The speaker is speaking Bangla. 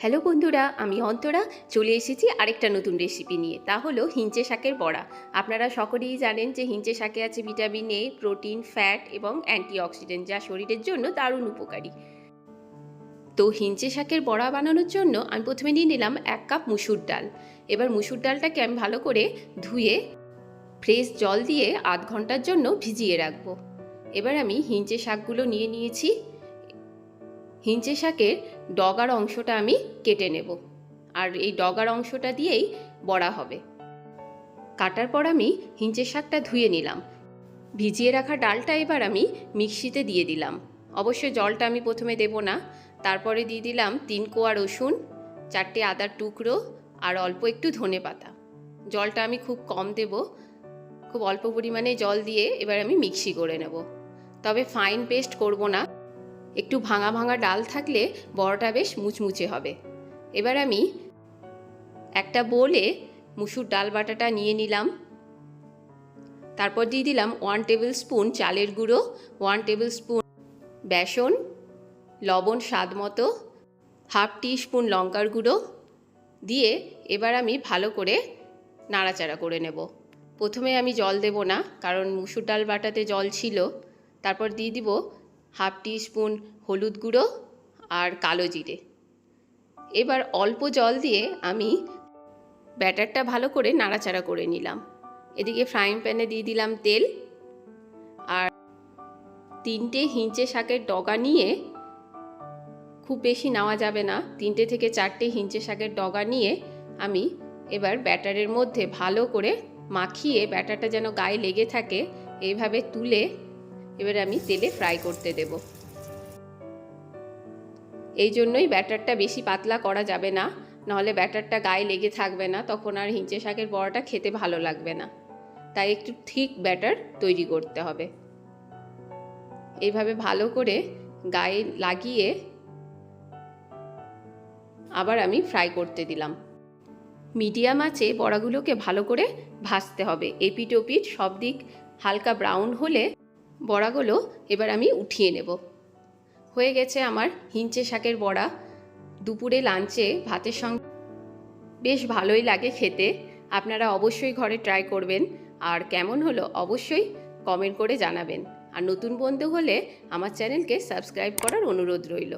হ্যালো বন্ধুরা, আমি অন্তরা। চলে এসেছি আরেকটা নতুন রেসিপি নিয়ে। তা হলো হিঞ্চে শাকের বড়া। আপনারা সকলেই জানেন যে হিঞ্চে শাকে আছে ভিটামিন এ প্রোটিন ফ্যাট এবং অ্যান্টিঅক্সিডেন্ট যা শরীরের জন্য দারুণ উপকারী। তো হিঞ্চে শাকের বড়া বানানোর জন্য আমি প্রথমে নিয়ে নিলাম এক কাপ মুসুর ডাল। এবার মুসুর ডালটাকে আমি ভালো করে ধুয়ে ফ্রেশ জল দিয়ে আধ ঘণ্টার জন্য ভিজিয়ে রাখব। এবার আমি হিঞ্চে শাকগুলো নিয়ে নিয়েছি। হিঞ্চে শাকের ডগার অংশটা আমি কেটে নেব। আর এই ডগার অংশটা দিয়েই বড়া হবে। কাটার পর আমি হিঞ্চে শাকটা ধুয়ে নিলাম। ভিজিয়ে রাখা ডালটা এবার আমি মিক্সিতে দিয়ে দিলাম। অবশ্যই জলটা আমি প্রথমে দেব না। তারপরে দিয়ে দিলাম তিন কোয়া রসুন, চারটে আদার টুকরো আর অল্প একটু ধনে পাতা। জলটা আমি খুব কম দেব। খুব অল্প পরিমাণে জল দিয়ে এবার আমি মিক্সি করে নেব। তবে ফাইন পেস্ট করব না। একটু ভাঙা ভাঙা ডাল থাকলে বড়টা বেশ মুচমুচে হবে। এবার আমি একটা বোলে মুসুর ডাল বাটাটা নিয়ে নিলাম। তারপর দিয়ে দিলাম ওয়ান টেবিল স্পুন চালের গুঁড়ো ওয়ান টেবিল স্পুন বেসন, লবণ স্বাদ মতো হাফ টি স্পুন লঙ্কার গুঁড়ো। দিয়ে এবার আমি ভালো করে নাড়াচাড়া করে নেব। প্রথমে আমি জল দেব না, কারণ মুসুর ডাল বাটাতে জল ছিল। তারপর দিয়ে দিব হাফ টি স্পুন হলুদ গুঁড়ো আর কালো জিরে। এবার অল্প জল দিয়ে আমি ব্যাটারটা ভালো করে নাড়াচাড়া করে নিলাম। এদিকে ফ্রাইং প্যানে দিয়ে দিলাম তেল আর তিনটে হিঞ্চে শাকের ডগা নিয়ে খুব বেশি নেওয়া যাবে না। তিনটে থেকে চারটে হিঞ্চে শাকের ডগা নিয়ে আমি এবার ব্যাটারের মধ্যে ভালো করে মাখিয়ে ব্যাটারটা যেন গায়ে লেগে থাকে, এইভাবে তুলে এবার আমি তেলে ফ্রাই করতে দেব। এই জন্যই ব্যাটারটা বেশি পাতলা করা যাবে না, নাহলে ব্যাটারটা গায়ে লেগে থাকবে না, তখন আর হিঞ্চে শাকের বড়াটা খেতে ভালো লাগবে না। তাই একটু ঠিক ব্যাটার তৈরি করতে হবে। এইভাবে ভালো করে গায়ে লাগিয়ে আবার আমি ফ্রাই করতে দিলাম। মিডিয়াম আঁচে বড়াগুলোকে ভালো করে ভাজতে হবে। এপিট ওপিট সব দিক হালকা ব্রাউন হলে বড়াগুলো এবার আমি উঠিয়ে নেব। হয়ে গেছে আমার হিঞ্চে শাকের বড়া। দুপুরে লাঞ্চে ভাতের সঙ্গে বেশ ভালোই লাগে খেতে। আপনারা অবশ্যই ঘরে ট্রাই করবেন। আর কেমন হলো অবশ্যই কমেন্ট করে জানাবেন। আর নতুন বন্ধু হলে আমার চ্যানেলকে সাবস্ক্রাইব করার অনুরোধ রইল।